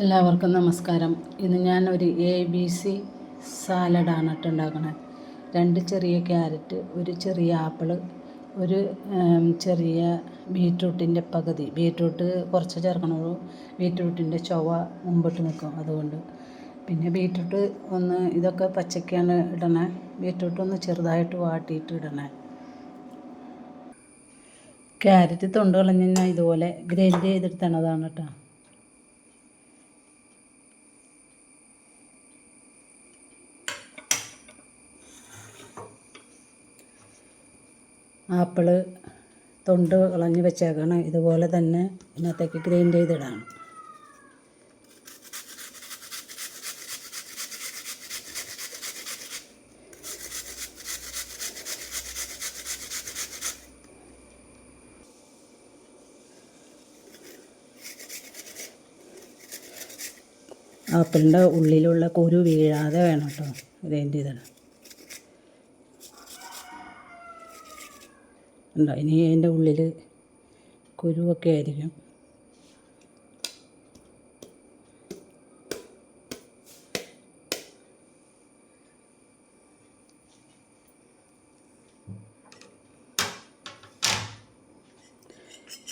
എല്ലാവർക്കും നമസ്കാരം. ഇന്ന് ഞാൻ ഒരു എ ബി സി സാലഡാണ് കേട്ടോ രണ്ട് ചെറിയ ക്യാരറ്റ് ഒരു ചെറിയ ആപ്പിൾ ഒരു ചെറിയ ബീറ്റ്റൂട്ടിന്റെ പകുതി. ബീറ്റ്റൂട്ട് കുറച്ച് ചേർക്കണുള്ളൂ. ബീറ്റ്റൂട്ടിന്റെ ചൊവ മുമ്പിട്ട് നിൽക്കും അതുകൊണ്ട്. പിന്നെ ബീറ്റ്റൂട്ട് ഒന്ന് ഇതൊക്കെ പച്ചക്കാണ് ഇടണേ. ബീറ്റ്റൂട്ട് ഒന്ന് ചെറുതായിട്ട് വാട്ടിയിട്ട് ഇടണേ. ക്യാരറ്റ് തൊണ്ട് കളഞ്ഞ് ഇതുപോലെ ഗ്രൈൻഡ് ചെയ്തെടുത്തണതാണ് കേട്ടോ. ആപ്പിൾ തൊണ്ട് ഇളഞ്ഞ് വെച്ചേക്കണം. ഇതുപോലെ തന്നെ ഇതിനകത്തേക്ക് ഗ്രൈൻഡ് ചെയ്തിടണം. ആപ്പിളിന്റെ ഉള്ളിലുള്ള കുരു വീഴാതെ വേണം കേട്ടോ. ഗ്രൈൻഡ് ചെയ്തിടാൻ. ഉണ്ടോ ഇനി അതിന്റെ ഉള്ളിൽ കുരുവൊക്കെ ആയിരിക്കും.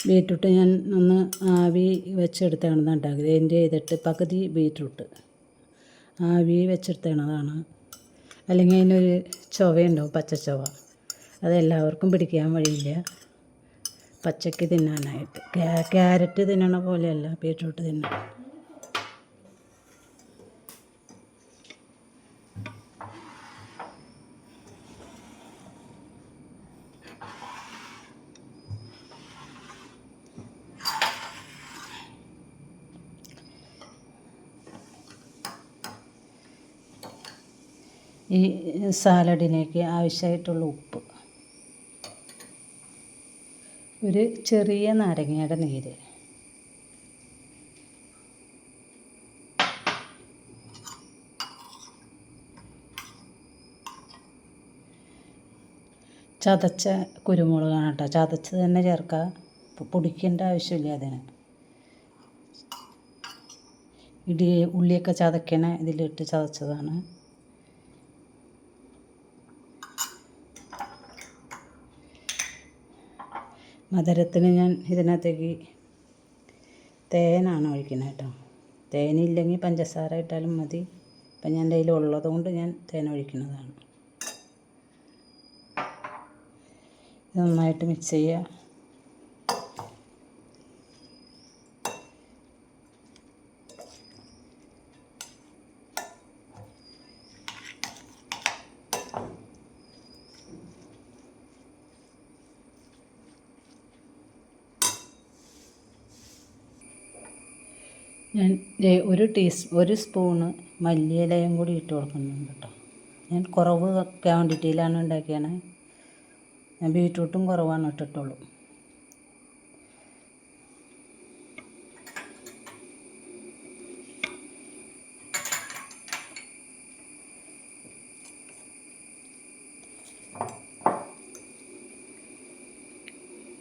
ബീറ്റ്റൂട്ട് ഞാൻ ഒന്ന് ആവി വെച്ചെടുത്താണ് ഉണ്ടാക്കിയത് എന്റെ ചെയ്തിട്ട് പകുതി ബീറ്റ്റൂട്ട്. ആവി വെച്ചെടുത്തതാണ്. അല്ലെങ്കിൽ അതിനൊരു ചൊവയുണ്ടാവും പച്ച ചൊവ അതെല്ലാവർക്കും പിടിക്കാൻ വഴിയില്ല. പച്ചക്ക് തിന്നാനായിട്ട്. ക്യാ- ക്യാരറ്റ് തിന്നണ പോലെയല്ല ബീട്രൂട്ട് തിന്ന ഈ സാലഡിലേക്ക് ആവശ്യമായിട്ടുള്ള ഉപ്പ്. ഒരു ചെറിയ നാരങ്ങയുടെ നീര്. ചതച്ച കുരുമുളകാണ് കേട്ടോ. ചതച്ച് തന്നെ ചേർക്കുക പൊടിക്കേണ്ട ആവശ്യമില്ല അതിന്. ഇടി ഉള്ളിയൊക്കെ ചതക്കണ ഇതിലിട്ട് ചതച്ചതാണ്. മധുരത്തിന് ഞാൻ ഇതിനകത്തേക്ക് തേനാണ് ഒഴിക്കുന്നത് കേട്ടോ. തേനില്ലെങ്കിൽ പഞ്ചസാര ഇട്ടാലും മതി. ഇപ്പം ഞാൻ കയ്യിൽ ഉള്ളത് കൊണ്ട് ഞാൻ തേൻ ഒഴിക്കുന്നതാണ്. നന്നായിട്ട് മിക്സ് ചെയ്യുക. ഞാൻ ഒരു ടീസ് ഒരു സ്പൂണ് മല്ലിയിലയും കൂടി ഇട്ട് കൊടുക്കുന്നുണ്ട് കേട്ടോ ഞാൻ കുറവ് ക്വാണ്ടിറ്റിയിലാണ് ഉണ്ടാക്കിയത് ഞാൻ ബീറ്റ്റൂട്ടും കുറവാണ് ഇട്ടിട്ടുള്ളൂ.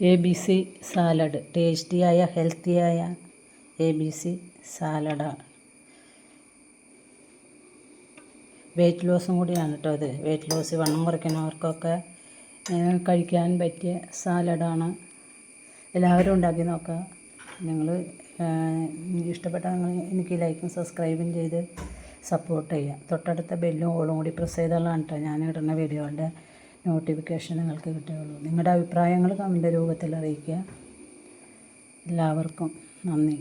എ ബി സി സാലഡ് ടേസ്റ്റിയായ ഹെൽത്തിയായ എ ബി സി സാലഡാണ് വെയിറ്റ് ലോസും കൂടിയാണ് കേട്ടോ ഇത്. വെയിറ്റ് ലോസ് വണ്ണം കുറയ്ക്കുന്നവർക്കൊക്കെ കഴിക്കാൻ പറ്റിയ സാലഡാണ് എല്ലാവരും ഉണ്ടാക്കി നോക്കുക. നിങ്ങൾ ഇഷ്ടപ്പെട്ട നിങ്ങൾ എനിക്ക് ലൈക്കും സബ്സ്ക്രൈബും ചെയ്ത് സപ്പോർട്ട് ചെയ്യുക. തൊട്ടടുത്ത ബെല്ലും ഓളും കൂടി പ്രസ് ചെയ്താലാണ് കേട്ടോ ഞാൻ ഇടുന്ന വീഡിയോയുടെ നോട്ടിഫിക്കേഷൻ നിങ്ങൾക്ക് കിട്ടുകയുള്ളൂ. നിങ്ങളുടെ അഭിപ്രായങ്ങൾ കമന്റ് രൂപത്തിൽ അറിയിക്കുക. എല്ലാവർക്കും നന്ദി.